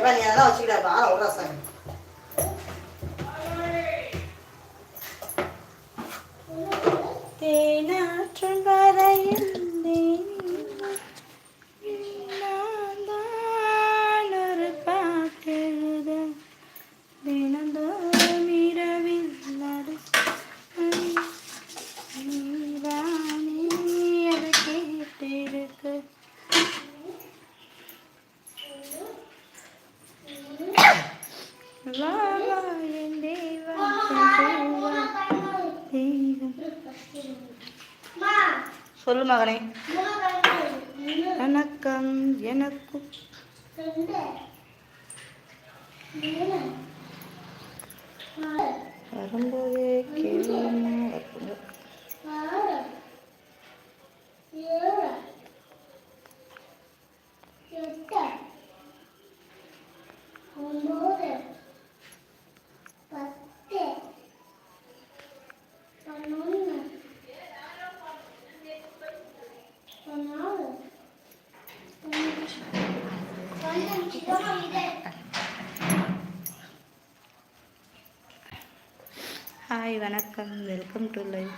எப்பா நீ அதெல்லாம் வச்சுக்கிடாப்பா ஆளை விட்றா சாமி சொல்லு மகனே. வணக்கம் எனக்கு வரும்போதே கேள்விமா வரும்போது. ஒன்பது. ஹாய் வணக்கம். வெல்கம் டு லைவ்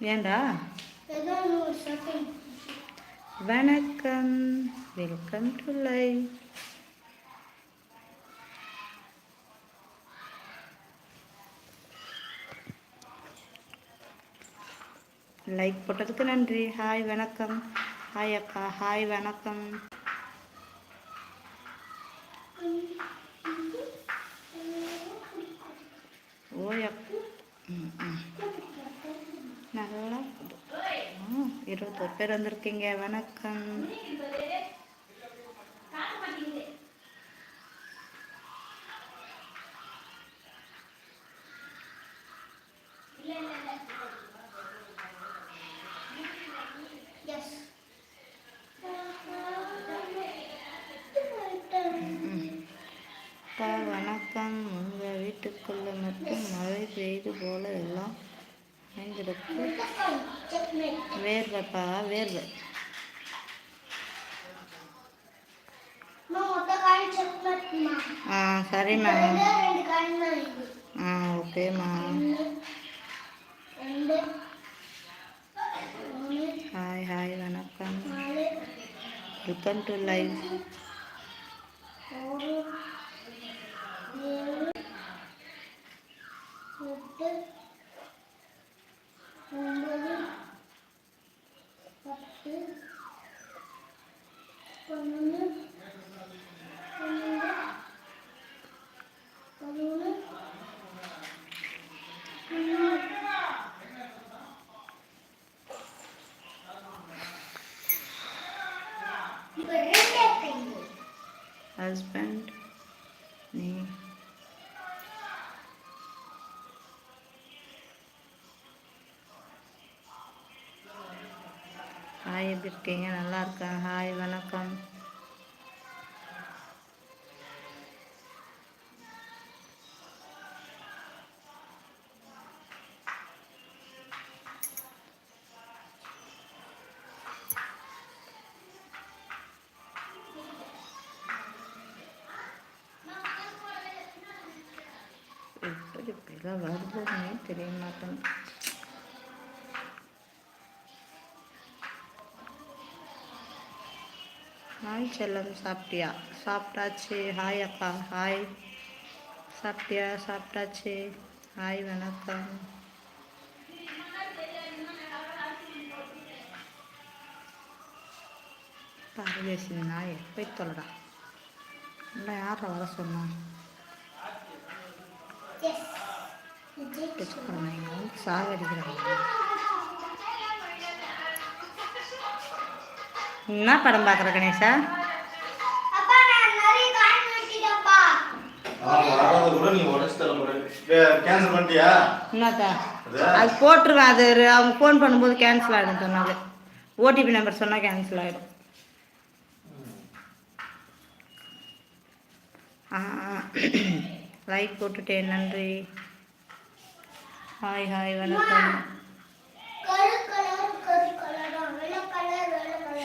ஏண்டா வணக்கம். வெல்கம் டு லைவ் லைக் போட்டதுக்கு நன்றி. ஹாய் வணக்கம். ஹாய் அக்கா. ஹாய் வணக்கம். ஓயப் ம், நல்லா இருபத்தோரு பேர் வந்திருக்கீங்க. வணக்கம் எஸ் அப்பா வணக்கம் உங்கள் வீட்டுக்குள்ளே மட்டும் செய்து பெய்து போல எல்லாம் அமைந்திருக்கு வேர்வைப்பா வேர்வை ஆ சரிம்மா ஆ ஓகேம்மா ஹாய் ஹாய் வணக்கம் வெல்கம் டு லைவ் ஆறு ஏழு எட்டு ஒன்பது பத்து பன்னெண்டு பன்னெண்டு பதிமூணு பதினாலு இப்போ ரெண்டே கைது ஹஸ்பண்ட் நீ ஹாய் எப்படி இருக்கீங்க? நல்லா இருக்கேன். ஹாய் வணக்கம். எப்படி இப்படிலாம் வருதுன்னே தெரிய மாட்டேன் செல்லம் சாப்பிட்டியா? சாப்பிட்டாச்சு. ஹாய் அக்கா. ஹாய். சாப்பிட்டியா? சாப்பிட்டாச்சு. ஹாய் வணக்கம். நாய் போய் தொலைடா? இல்லை யாரை வர சொன்னா? எஸ் விஜய் வச்சுக்கிறேன் வந்து சாகடிக்கிறாங்க என்ன படம் பார்க்குற கணேஷா? அது? போட்டுருவேன் அது அவங்க ஃபோன் பண்ணும்போது கேன்சல் ஆகிடும் சொன்னாங்க. ஓடிபி நம்பர் சொன்னால் கேன்சல் ஆகிடும் லைக் போட்டுட்டேன் நன்றி. ஹாய் ஹாய் வணக்கம்.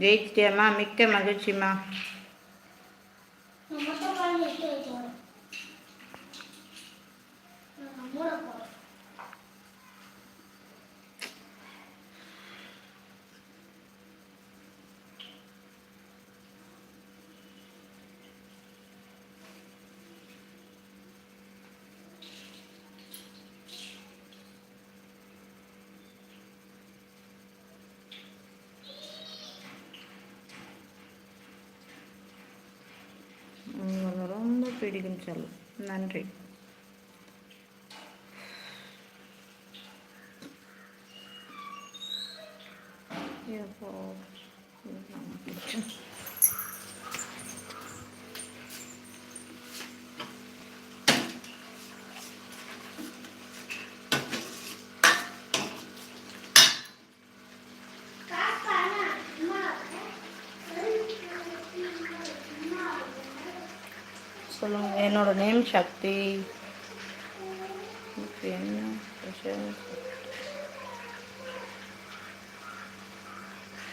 ஜெயிச்சிட்டேம்மா. மிக்க மகிழ்ச்சிம்மா நான் மொத்தம் பால் எடுத்து வச்சேன் நான் மூட போறேன் உங்களை ரொம்ப பிடிக்கும் சொல்லு. நன்றி. எப்போ சொல்லுங்க. என்னோட நேம் சக்தி. என்ன?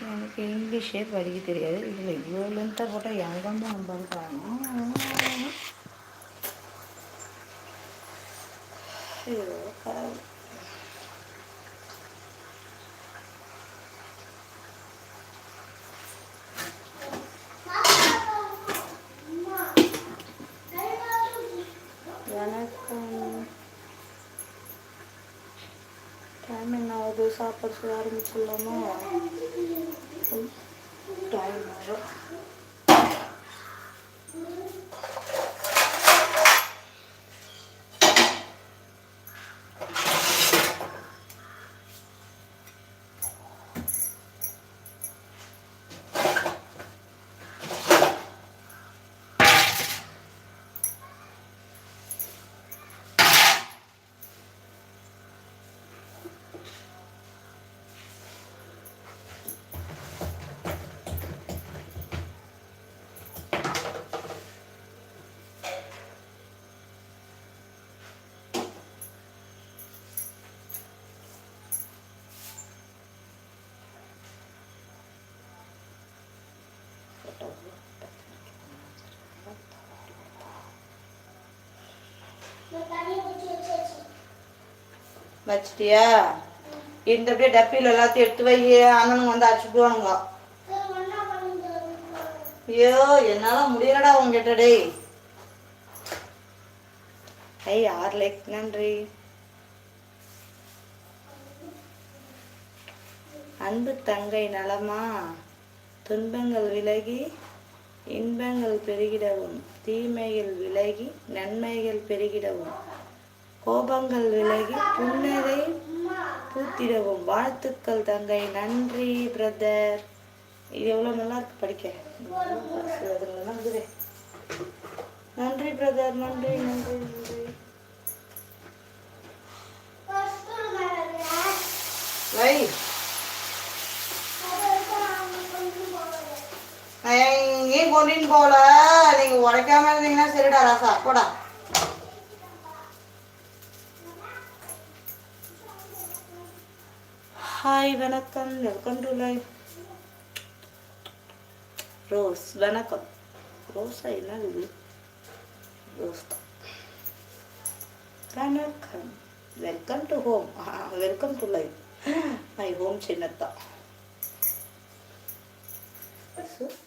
எனக்கு இங்கிலீஷே படிக்க தெரியாது. இதில் இவ்வளோ லென்த்தாக போட்டால் எங்கேருந்து நம்புறாங்க ஐயோ என்ன சாப்பாடு செய்ய ஆரம்பிச்சிடலாமா? டைம் ஆகும் வச்சிட்டியா இந்த அப்படியே டப்பியில் எல்லாத்தையும் எடுத்து வை. அண்ணனுங்க வந்து அடிச்சுடுவானுங்க ஐயோ என்னால் முடியலடா உங்ககிட்ட டேய். ஐ ஆறு லைக் நன்றி. அன்பு தங்கை நலமா? துன்பங்கள் விலகி இன்பங்கள் பெருகிடவும் தீமைகள் விலகி நன்மைகள் பெருகிடவும். கோபங்கள் விலகி புன்னகை பூத்திடவும். வாழ்த்துக்கள் தங்கை. நன்றி பிரதர் இது எவ்வளோ நல்லா இருக்கு படிக்க. நன்றி பிரதர் நன்றி நன்றி நன்றி. வை எங்கேயும் கொண்டின்னு போகல? நீங்க உடைக்காம இருந்தீங்கன்னா சரிடா ராசா. போடா. ஹாய் வணக்கம். வெல்கம் டு லைஃப் ரோஸ் வணக்கம். ரோஸா என்ன இது? ரோஸ் வணக்கம். Welcome to home welcome to life my home சின்னத்தா. சுத்தி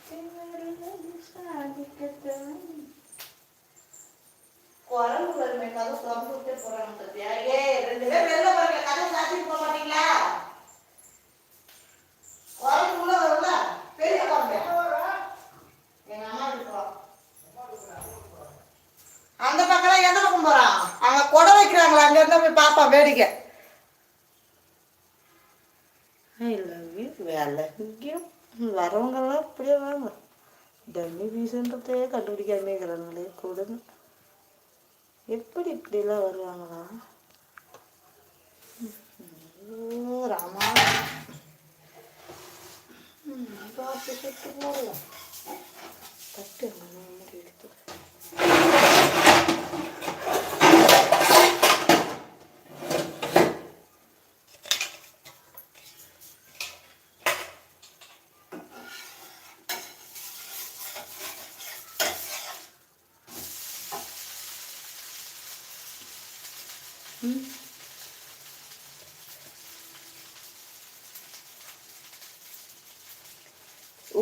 குரல் கதை போறாங்க ஏ ரெண்டு பேர் வெளில கதை போக மாட்டீங்களா? குரல் உள்ள வரும்ல? பெரிய குழந்தை எங்க அம்மா இருக்கிறோம் அந்த பக்கம் எந்த பக்கம் போறான் அங்க கொடை வைக்கிறாங்களா? அங்க இருந்தா போய் பாப்பா வேடிக்கை. வேலை இங்கேயும் வரவங்கெல்லாம் அப்படியே வாங்க டம்மி பீஸுன்றதே கண்டுபிடிக்காம இருக்கிறாங்களே கொடுங்க எப்படி இப்படிலாம் வருவாங்களா ராமா பார்த்து சுட்டு போடலாம் தட்டு அங்கே மூடி எடுத்து ம்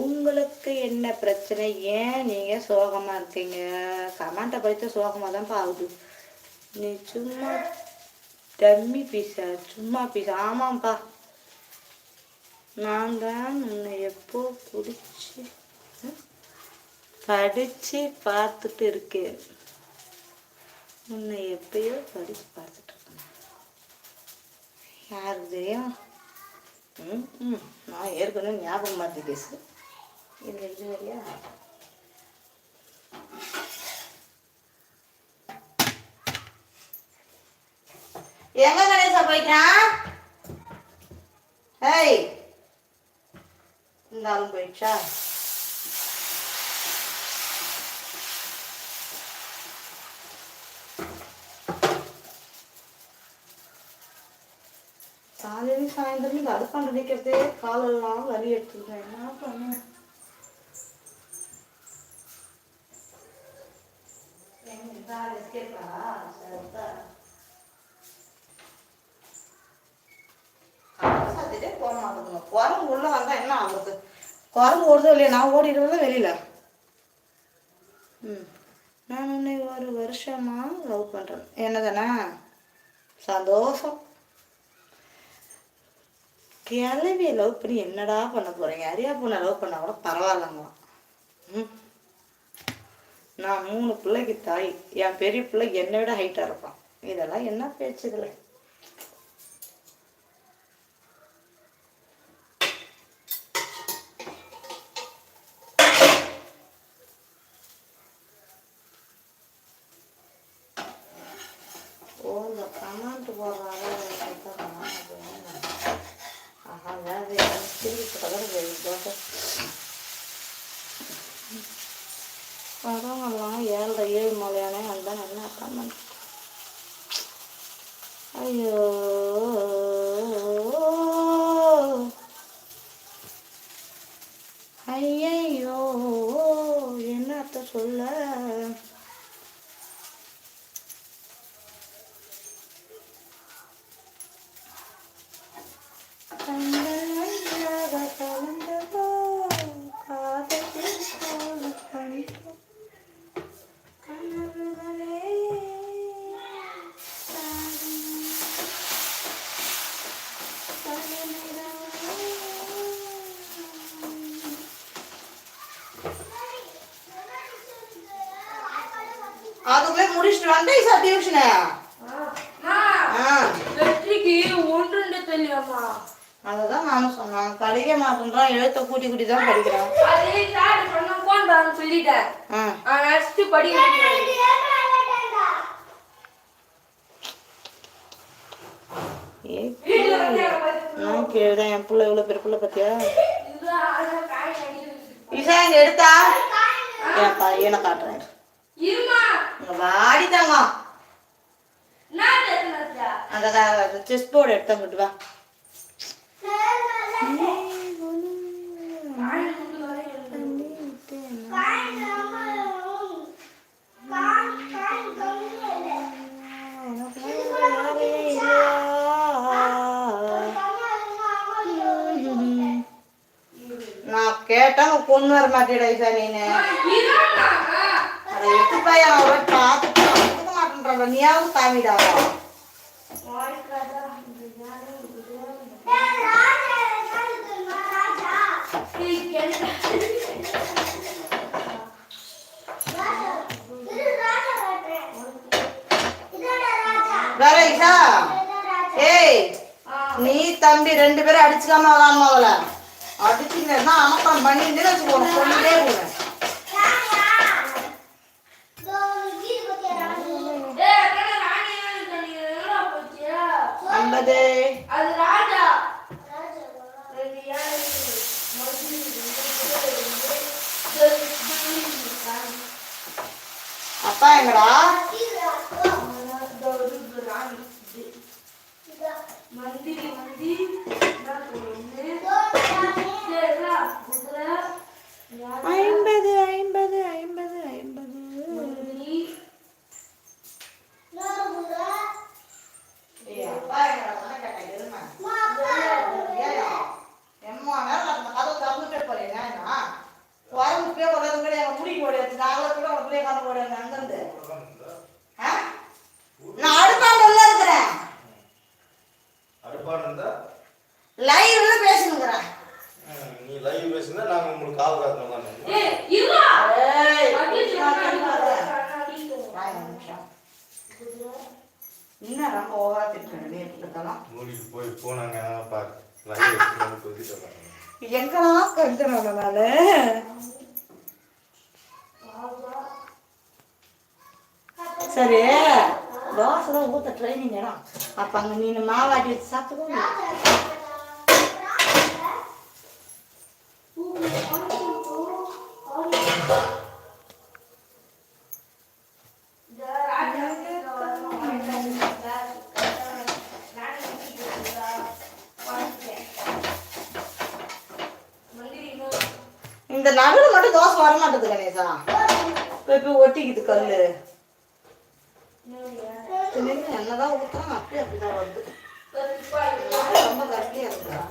உங்களுக்கு என்ன பிரச்சனை? ஏன் நீங்க சோகமா இருக்கீங்க? கமெண்ட்டை படித்த சோகமா தான் ஆகுது. நீ சும்மா டம்மி பீஸா சும்மா பீஸ். ஆமாம்ப்பா. நான் தான் உன்னை எப்போ பிடிச்சி படிச்சு பார்த்துட்டு இருக்கேன். உன்னை எப்பயோ படிச்சு பார்த்து யாருக்கு தெரியும் ம் ம். நான் ஏற்கனவே ஞாபகம் மாற்றி கேஸு இதில் இது வரையா? எங்க கணேசா போயிட்டான்? ஹேய் இந்த போயிடுச்சா? காலையில சாயந்தரம் இந்த அடுப்பாண்டு நிற்கிறதே காலெல்லாம் வலி எடுத்துருக்கேன் என்ன பண்ண? குரங்கு உள்ள வந்தா என்ன ஆகுது குரங்கு ஓடுதோ இல்லையா? நான் ஓடிடுவேன் வெளியில? ம். நான் உன்னை ஒரு வருஷமா லவ் பண்ணுறேன் என்னதானே? சந்தோஷம். கிளவியை லவ் பண்ணி என்னடா பண்ண போறீங்க? அரியா பொண்ணை லவ் பண்ணா கூட பரவாயில்லங்களாம். ம். நான் மூணு பிள்ளைக்கு தாய். என் பெரிய பிள்ளை என்னை விட ஹைட்டாக இருப்பான். இதெல்லாம் என்ன பேச்சு இதில் ஏழரை ஏழு மலையானே அதுதான் என்ன பண்ணணும் ஐயோ. அதுக்குள்ளே முடிச்சுட்டு வந்தேன் சார் டியூஷனு வெற்றிக்கு ஒன்று தெரியாமா அதுதான் நானும் சொன்னேன். படிக்க மாட்டேன்றான் எழுத்த கூட்டி கூட்டி தான் படிக்கிறான். அது சார் சொன்ன போன் சொல்லிட்டேன். நெக்ஸ்ட் படிக்க என் பிள்ளை இவ்வளோ பெரிய பிள்ளை பார்த்தியா? இசா இங்க எடுத்தா? என் பையனை காட்டுறேன். வாடி தாங்க. நான் தெரிஞ்சா அந்த செஸ் போர்டு எடுத்தங்கிட்டு வா. நான் கேட்டா பொண்ணு வர மாட்டேடா இருமா அதை எடுத்து போய் அவன் பார்த்துட்டு கொடுக்க மாட்டேன்றாங்க. நீயாவது காமிடாவா வேற ஏய் நீ தம்பி ரெண்டு பேரும் அடிச்சுக்காம விளாடணும் அவளை. அடிச்சுங்கன்னா அமக்கம் பண்ணிட்டு வச்சுக்கோங்க சொல்லிட்டே போவேன் ஐம்பது அது ராஜா. அப்பா எங்கடா மந்திரி மந்திரி குதிரை யாரு ஐம்பது ஐம்பது ஐம்பது ஐம்பது மந்திரி நோகுதா ஏய், அப்பா எங்கடா உன்னை கேட்டேன், எருமை. மா ஏய்யா, எம்மா நேரம் அந்த கதவை திறந்துட்டே போறீங்க, என்ன? குரங்கு இப்படியே கொண்டாந்து முன்னாடி எங்க முடிக்கு ஓடியாச்சு. நாங்களே காண ஓடியாச்சு அங்கிருந்து. நான் அடுப்பாண்ட உள்ள இருக்கிறேன் இருந்தா லைவ்ல பேசணுங்கிறேன் நீ லைவ் பேசுனா நாங்க உங்களுக்கு காவு உட்காந்து ஏய் இருடா. ஏய். இன்னும் ரொம்ப ஓவரா திட்டுறேன் மூடிட்டு போய் போனாங்க பாரு எடுத்து கொதிட்டு வராங்க எங்கடா கண்டுறேன் நானு சரி தோசை தான் ஊத்த ட்ரைனிங் இடம் அப்ப அங்க நீ மாவாட்டி வச்சு சாப்பிட்டுக்கோ இந்த நடுவில் மட்டும் தோசை வர மாட்டேது கணேசா. போய் போய் ஒட்டிக்குது கல்லு. திடீர்னு என்னதான் ஊத்துறான் அப்படியே அப்படிதான் வருது. ரொம்ப கட்டியா இருக்குதா